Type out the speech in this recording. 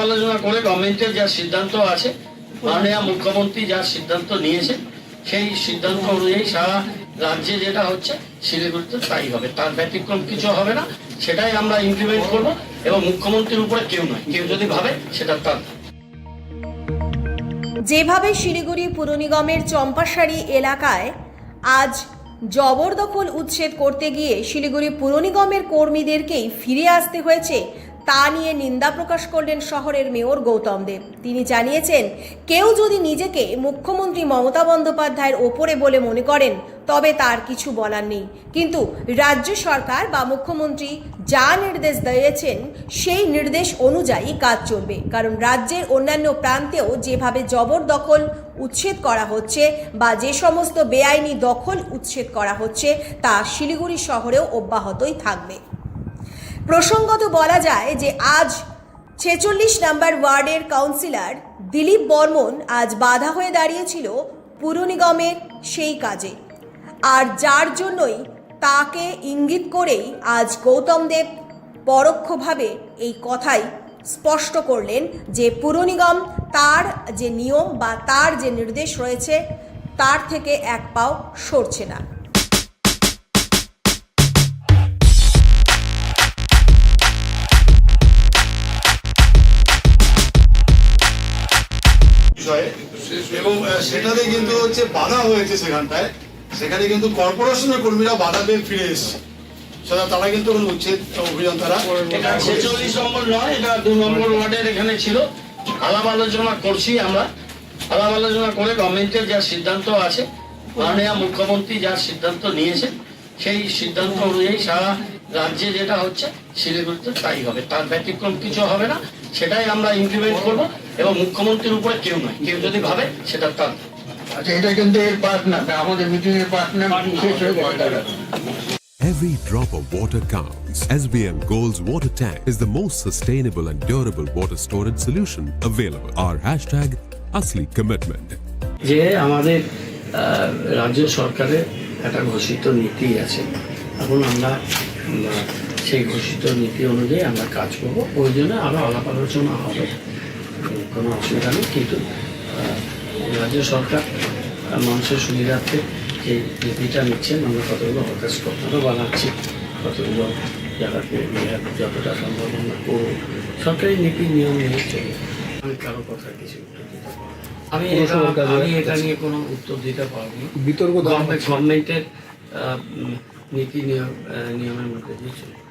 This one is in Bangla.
আলোচনা করে গভর্নমেন্টের যা সিদ্ধান্ত আছে, মাননীয় মুখ্যমন্ত্রী যা সিদ্ধান্ত নিয়েছে, সেই সিদ্ধান্ত অনুযায়ী সারা রাজ্যে যেটা হচ্ছে, শিলিগুড়িতে তাই হবে। তার ব্যতিক্রম কিছু হবে না, সেটাই আমরা ইমপ্লিমেন্ট করব এবং মুখ্যমন্ত্রীর উপরে কেউ নয়। কেউ যদি ভাবে, সেটা তার। যেভাবে শিলিগুড়ি পুর নিগমের চম্পাশাড়ি এলাকায় আজ জবরদখল উচ্ছেদ করতে গিয়ে শিলিগুড়ি পুর নিগমের কর্মীদেরকেই ফিরে আসতে হয়েছে তা নিয়ে নিন্দা প্রকাশ করলেন শহরের মেয়র গৌতম দেব। তিনি জানিয়েছেন, কেউ যদি নিজেকে মুখ্যমন্ত্রী মমতা বন্দ্যোপাধ্যায়ের ওপরে বলে মনে করেন, তবে তার কিছু বলার নেই। কিন্তু রাজ্য সরকার বা মুখ্যমন্ত্রী যা নির্দেশ দিয়েছেন, সেই নির্দেশ অনুযায়ী কাজ চলবে। কারণ রাজ্যের অন্যান্য প্রান্তেও যেভাবে জবরদখল উচ্ছেদ করা হচ্ছে বা যে সমস্ত বেআইনি দখল উচ্ছেদ করা হচ্ছে, তা শিলিগুড়ি শহরেও অব্যাহতই থাকবে। প্রসঙ্গত বলা যায় যে আজ ছেচল্লিশ নাম্বার ওয়ার্ডের কাউন্সিলর দিলীপ বর্মন আজ বাধা হয়ে দাঁড়িয়েছিল পুর নিগমের সেই কাজে। আর যার জন্যই তাকে ইঙ্গিত করেই আজ গৌতম দেব পরোক্ষভাবে এই কথাই স্পষ্ট করলেন যে পুর নিগম তার যে নিয়ম বা তার যে নির্দেশ রয়েছে, তার থেকে এক পাও সরছে না। এবং সেটাতে কিন্তু হচ্ছে বাধা হয়েছে সেখানটায়। সেখানে কিন্তু কর্পোরেশনের কর্মীরা বাধা পেয়ে ফিরে এসেছে। তারা কিন্তু কোনো উচ্ছেদ এটা ছেচল্লিশ নম্বর নয়, এটা দু নম্বর ওয়ার্ডের এখানে ছিল। আলাপ আলোচনা করছি আমরা। আলাপ আলোচনা করে গভর্নমেন্টের যা সিদ্ধান্ত আছে, মাননীয় মুখ্যমন্ত্রী যা সিদ্ধান্ত নিয়েছে সেই সিদ্ধান্ত অনুযায়ী সারা রাজ্যে যেটা হচ্ছে, শিলিগুড়িতে তাই হবে। তার ব্যতিক্রম কিছু হবে না। সেটাই আমরা ইমপ্লিমেন্ট করব এবং মুখ্যমন্ত্রীর উপরে কেউ নয় কেউ যদি ভাবে সেটা তার আচ্ছা এটা কিন্তু এর পার্ট না আমাদের মিটিং এর পার্ট না শেষ হয়ে Every drop of water counts. SBM Gold's water tank is the most sustainable and durable water storage solution available. Our hashtag Asli Commitment. যে আমাদের আহ, রাজ্য সরকারের একটা ঘোষিত নীতি আছে এখন আমরা সেই ঘোষিত নীতি অনুযায়ী আমরা কাজ করব। ওই জন্য আরও আলাপ আলোচনা হবে। কোনো অসুবিধা নেই। কিন্তু রাজ্য সরকার মানুষের সুবিধার্থে যে নীতিটা নিচ্ছেন আমরা কতগুলো হতাশ কথাও বানাচ্ছি কতগুলো জায়গাকে নিয়ে যতটা সম্ভব আমরা করব। সরকারি নীতি নিয়ম মেনে চলি আমি কারও কথা কিছু। আমি এটা আমি এটা নিয়ে কোনো উত্তর দিতে পারব না। বিতর্ক গভর্নমেন্টের নীতি নিয়ম নিয়মের মধ্যে দিয়ে চলবে।